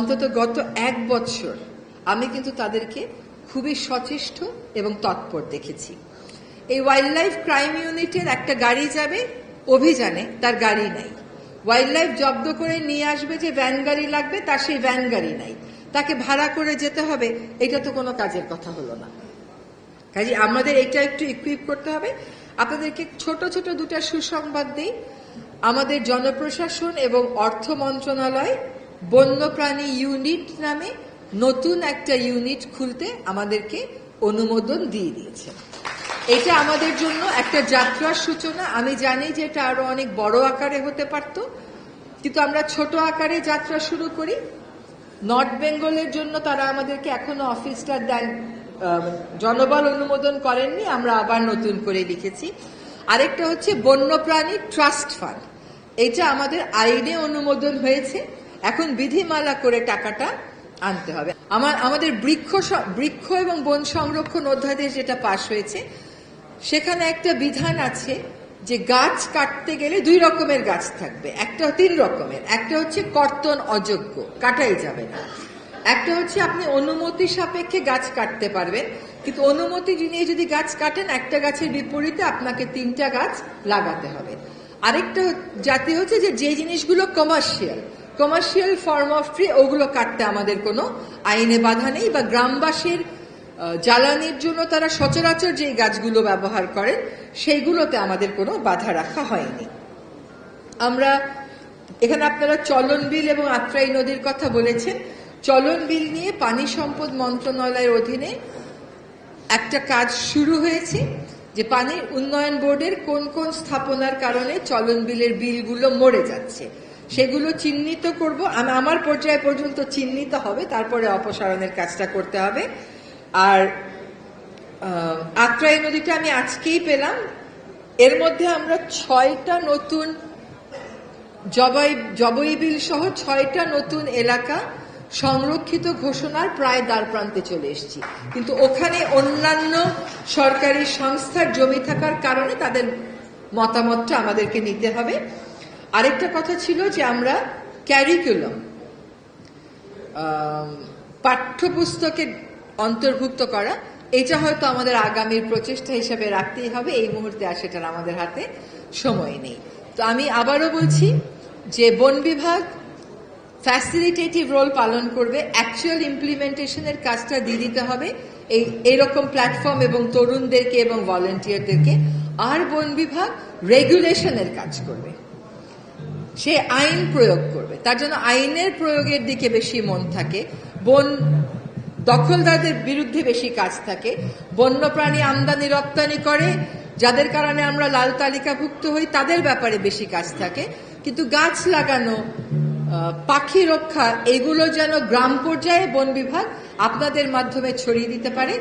অন্তত গত এক বছর আমি কিন্তু তাদেরকে খুবই সচেষ্ট এবং তৎপর দেখেছি। এই ওয়াইল্ড লাইফ ক্রাইম ইউনিটের একটা গাড়ি যাবে, অভিযানে তার গাড়ি নাই। ওয়াইল্ড লাইফ জব্দ করে নিয়ে আসবে যে ভ্যান গাড়ি লাগবে, তার সেই ভ্যান গাড়ি নাই। তাকে ভাড়া করে যেতে হবে, এটা তো কোনো কাজের কথা হলো না। কাজে আমাদের এটা একটু ইকুইপ করতে হবে। আপনাদেরকে ছোট ছোট দুটা সুসংবাদ দিই। আমাদের জনপ্রশাসন এবং অর্থ মন্ত্রণালয় বন্যপ্রাণী ইউনিট নামে নতুন একটা ইউনিট খুলতে আমাদেরকে অনুমোদন দিয়ে দিয়েছে। এটা আমাদের জন্য একটা যাত্রার সূচনা। আমি জানি যে এটা আরও অনেক বড় আকারে হতে পারত, কিন্তু আমরা ছোট আকারে যাত্রা শুরু করি। নর্থ বেঙ্গলের জন্য তারা আমাদেরকে এখনও অফিসটা দেন জনবল অনুমোদন করেননি, আমরা আবার নতুন করে লিখেছি। আরেকটা হচ্ছে বন্যপ্রাণী ট্রাস্ট ফান্ড। এটা আমাদের আইনে অনুমোদন হয়েছে। এখন বিধিমালা করে টাকাটা আনতে হবে। আমার, আমাদের বৃক্ষ বৃক্ষ এবং বন সংরক্ষণ অধ্যাদেশ যেটা পাশ হয়েছে, সেখানে একটা বিধান আছে যে গাছ কাটতে গেলে দুই রকমের গাছ থাকবে, একটা তিন রকমের। একটা হচ্ছে কর্তন অযোগ্য, কাটাই যাবে না। একটা হচ্ছে আপনি অনুমতি সাপেক্ষে গাছ কাটতে পারবেন, কিন্তু অনুমতি নিয়ে যদি গাছ কাটেন, একটা গাছের বিপরীতে আপনাকে তিনটা গাছ লাগাতে হবে। আরেকটা জাতি হচ্ছে যে যে জিনিসগুলো commercial commercial form of tree ওগুলো কাটতে আমাদের কোনো আইনে বাধা নেই বা গ্রামবাসীর জ্বালানির জন্য তারা সচরাচর যে গাছগুলো ব্যবহার করেন, সেইগুলোতে আমাদের কোনো বাধা রাখা হয়নি। আমরা, এখানে আপনারা চলন বিল এবং আত্রাই নদীর কথা বলেছেন। চলন বিল নিয়ে পানি সম্পদ মন্ত্রণালয়ের অধীনে একটা কাজ শুরু হয়েছে, যে পানির উন্নয়ন বোর্ডের কোন কোন স্থাপনার কারণে চলন বিলের বিলগুলো মরে যাচ্ছে। সেগুলো চিহ্নিত করব। আমি আমার পর্যায় পর্যন্ত চিহ্নিত হবে, তারপরে অপসারণের কাজটা করতে হবে। আর আত্রাই নদীটা আমি আজকেই পেলাম। এর মধ্যে আমরা ছয়টা নতুন জবাই, জবই বিল সহ ছয়টা নতুন এলাকা সংরক্ষিত ঘোষণার প্রায় দ্বার প্রান্তে চলে এসেছি। কিন্তু ওখানে অন্যান্য সরকারি সংস্থার জমি থাকার কারণে তাদের মতামতটা আমাদেরকে নিতে হবে। আরেকটা কথা ছিল যে আমরা ক্যারিকুলাম পাঠ্যপুস্তকে অন্তর্ভুক্ত করা, এটা হয়তো আমাদের আগামীর প্রচেষ্টা হিসেবে রাখতেই হবে। এই মুহূর্তে আর সেটার আমাদের হাতে সময় নেই। তো আমি আবারও বলছি যে বন বিভাগ ফ্যাসিলিটেটিভ রোল পালন করবে। অ্যাকচুয়াল ইমপ্লিমেন্টেশনের কাজটা দিয়ে দিতে হবে। এই, এরকম প্ল্যাটফর্ম এবং তরুণদেরকে এবং ভলেন্টিয়ারদেরকে আর বন বিভাগ রেগুলেশনের কাজ করবে। সে আইন প্রয়োগ করবে। তার জন্য আইনের প্রয়োগের দিকে বেশি মন থাকে। বন দখলদারদের বিরুদ্ধে বেশি কাজ থাকে। বন্যপ্রাণী আমদানি, রপ্তানি করে। যাদের কারণে আমরা লাল তালিকাভুক্ত হই, তাদের ব্যাপারে বেশি কাজ থাকে। কিন্তু গাছ লাগানো পাখি রক্ষা, এগুলো যেন গ্রাম পর্যায়ে বন বিভাগ আপনাদের মাধ্যমে ছড়িয়ে দিতে পারে।